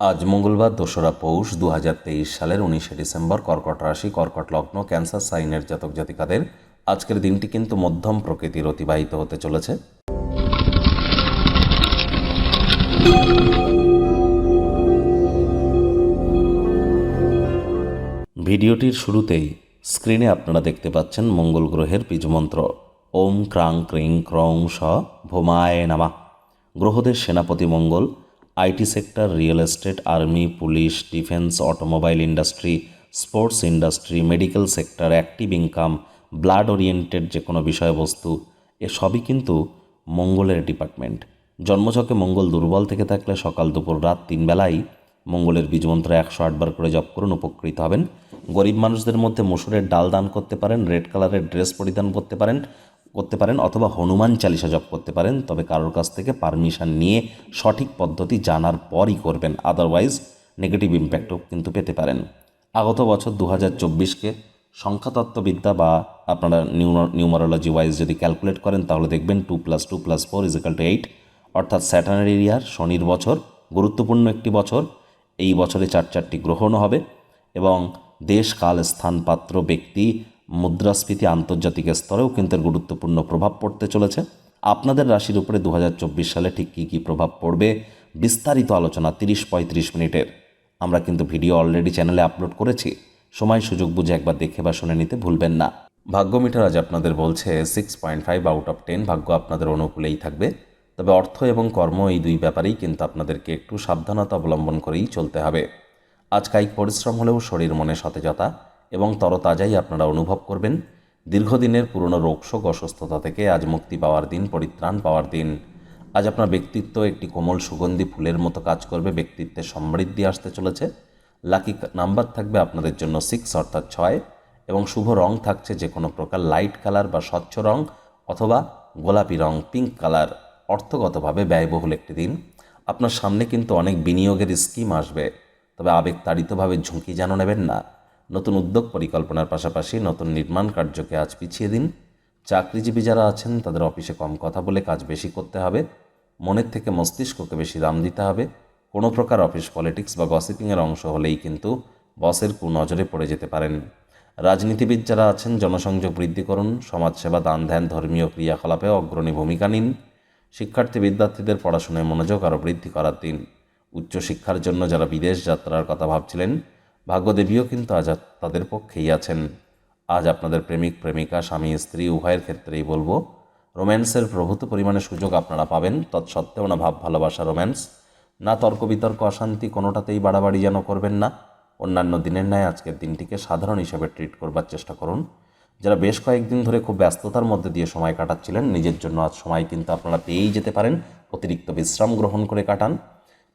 আজ মঙ্গলবার দোসরা পৌষ দু হাজার তেইশ সালের উনিশে ডিসেম্বর কর্কট রাশি, কর্কট লগ্ন, ক্যান্সার, সাইনের জাতক জাতিকাদের আজকের দিনটি কিন্তু মধ্যম প্রকৃতির অতিবাহিত হতে চলেছে। ভিডিওটির শুরুতেই স্ক্রিনে আপনারা দেখতে পাচ্ছেন মঙ্গল গ্রহের বীজমন্ত্র। ওম ক্রাং ক্রিং ক্রং স ভোমায় নামা। গ্রহদের সেনাপতি Mangal IT sector, real estate, army, police, defence, automobile industry, sports industry, medical sector, active income, blood oriented যে কোনো বিষয়বস্তু, এ সবই কিন্তু মঙ্গলের ডিপার্টমেন্ট। জন্মছকে মঙ্গল দুর্বল থেকে থাকলে সকাল দুপুর রাত তিন বেলাই মঙ্গলের বীজমন্ত্র একশো আটবার করে জপ করুন, উপকৃত হবেন। গরিব মানুষদের মধ্যে মসুরের ডাল দান করতে পারেন, রেড কালারের ড্রেস পরিধান করতে পারেন করতে পারেন অথবা হনুমান চালিসা জপ করতে পারেন, তবে কারোর কাছ থেকে পারমিশন নিয়ে সঠিক পদ্ধতি জানার পরই করবেন আদারওয়াইজ নেগেটিভ ইম্প্যাক্টও কিন্তু পেতে পারেন। আগত বছর দু হাজার চব্বিশকে সংখ্যাতত্ত্ববিদ্যা বা আপনারা নিউমারোলজি ওয়াইজ যদি ক্যালকুলেট করেন, তাহলে দেখবেন two plus two plus four is equal to eight অর্থাৎ স্যাটার্নের এরিয়ার শনির বছর, গুরুত্বপূর্ণ একটি বছর, এই বছরে চার চারটি গ্রহণও হবে এবং দেশ, কাল স্থান পাত্র ব্যক্তি মুদ্রাস্ফীতি আন্তর্জাতিক স্তরেও কিন্তু গুরুত্বপূর্ণ প্রভাব পড়তে চলেছে। আপনাদের রাশির উপরে দু হাজার চব্বিশ সালে ঠিক কী কী প্রভাব পড়বে বিস্তারিত আলোচনা তিরিশ পঁয়ত্রিশ মিনিটের। আমরা কিন্তু ভিডিও অলরেডি চ্যানেলে আপলোড করেছি। সময় সুযোগ বুঝে একবার দেখে বা শুনে নিতে ভুলবেন না। ভাগ্য মিটার আজ আপনাদের বলছে six point five out of ten ভাগ্য আপনাদের অনুকূলেই থাকবে। তবে অর্থ এবং কর্ম এই দুই ব্যাপারেই কিন্তু আপনাদেরকে একটু সাবধানতা অবলম্বন করেই চলতে হবে। আজ কায়িক পরিশ্রম হলেও শরীর মনে সতেজতা। এবং তরতাজাই আপনারা অনুভব করবেন। দীর্ঘদিনের পুরনো রোগশোক অসুস্থতা থেকে আজ মুক্তি পাওয়ার দিন, পরিত্রাণ পাওয়ার দিন। আজ আপনার ব্যক্তিত্ব একটি কোমল সুগন্ধি ফুলের মতো কাজ করবে ব্যক্তিত্বে সমৃদ্ধি আসতে চলেছে। লাকি নাম্বার থাকবে আপনাদের জন্য সিক্স অর্থাৎ ছয় এবং শুভ রং থাকছে যে কোনো প্রকার লাইট কালার বা স্বচ্ছ রং অথবা গোলাপি রং পিঙ্ক কালার অর্থগতভাবে ব্যয়বহুল একটি দিন। আপনার সামনে কিন্তু অনেক বিনিয়োগের স্কিম আসবে, তবে আবেগতাড়িতভাবে ঝুঁকি যেন নেবেন না। নতুন উদ্যোগ পরিকল্পনার পাশাপাশি নতুন নির্মাণ কার্যকে আজ পিছিয়ে দিন। চাকরিজীবী যারা আছেন, তাদের অফিসে কম কথা বলে কাজ বেশি করতে হবে। মনের থেকে মস্তিষ্ককে বেশি দাম দিতে হবে। কোনো প্রকার অফিস পলিটিক্স বা গসিপিংয়ের অংশ হলেই কিন্তু বসের কুনজরে পড়ে যেতে পারেন। রাজনীতিবিদ যারা আছেন, জনসংযোগ বৃদ্ধি করুন, সমাজসেবা দান ধ্যান, ধর্মীয় ক্রিয়াকলাপে অগ্রণী ভূমিকা নিন। শিক্ষার্থী বিদ্যার্থীদের পড়াশোনায় মনোযোগ আরও বৃদ্ধি করার দিন। উচ্চশিক্ষার জন্য যারা বিদেশ যাত্রার কথা ভাবছিলেন ভাগ্যদেবীও কিন্তু আজ তাদের পক্ষেই আছেন। আজ আপনাদের প্রেমিক, প্রেমিকা, স্বামী, স্ত্রী, উভয়ের ক্ষেত্রেই বলব, রোম্যান্সের প্রভূত পরিমাণে সুযোগ আপনারা পাবেন। তৎসত্ত্বেও না ভাব, ভালোবাসা, রোম্যান্স। না তর্ক, বিতর্ক, অশান্তি, কোনোটাতেই বাড়াবাড়ি যেন করবেন না। অন্যান্য দিনের ন্যায় আজকের দিনটিকে সাধারণ হিসেবে ট্রিট করবার চেষ্টা করুন। যারা বেশ কয়েকদিন ধরে খুব ব্যস্ততার মধ্যে দিয়ে সময় কাটাচ্ছিলেন, নিজের জন্য আজ সময় কিন্তু আপনারা পেয়েই যেতে পারেন। অতিরিক্ত বিশ্রাম গ্রহণ করে কাটান।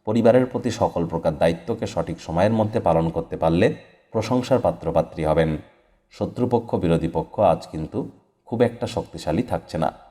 পরিবারের প্রতি সকল প্রকার দায়িত্বকে সঠিক সময়ের মধ্যে পালন করতে পারলে প্রশংসার পাত্রপাত্রী হবেন। শত্রুপক্ষ, বিরোধী পক্ষ আজ কিন্তু খুব একটা শক্তিশালী থাকছে না।